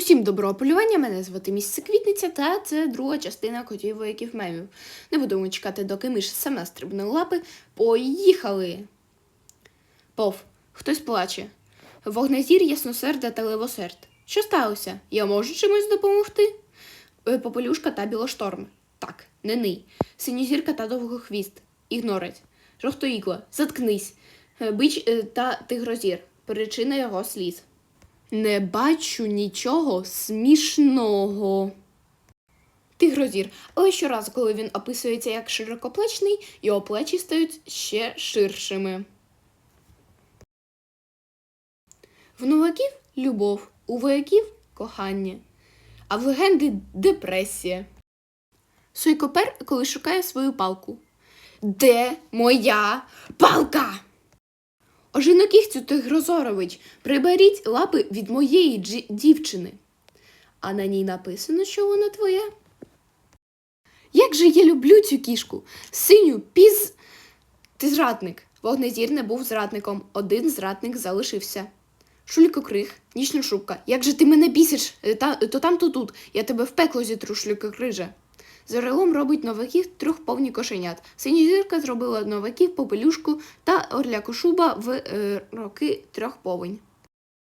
Усім доброго полювання, мене звати місце Квітниця, та це друга частина котів вояків мемів. Не будемо чекати, доки миш сама стрибне лапи. Поїхали! Пов, хтось плаче. Вогнезір, ясносерда та левосерд. Що сталося? Я можу чимось допомогти? Е, Попелюшка та білошторм. Так, не ний. Синьозірка та довгохвіст. Ігнорець. Жовтоїкла. Заткнись. Е, Бич е, та тигрозір. Причина його сліз. Не бачу нічого смішного. Тигрозір. Але щоразу, коли він описується як широкоплечний, його плечі стають ще ширшими. В новаків любов, у вояків кохання, а в легенди депресія. Сойкопер, коли шукає свою палку. Де моя палка? Ожинокігцю Тигрозорович, приберіть лапи від моєї джі- дівчини. А на ній написано, що вона твоя. Як же я люблю цю кішку, синю піз. Ти зрадник. Вогнезір не був зрадником. Один зрадник залишився. Шулькокриг, нічна шубка. Як же ти мене бісиш? Е, Та, то там, то тут. Я тебе в пекло зітру, шлюкокрижа. З орелом робить новаків трьох повні кошенят. Синізірка зробила новаків попелюшку та орляку шуба в е, роки трьох повень.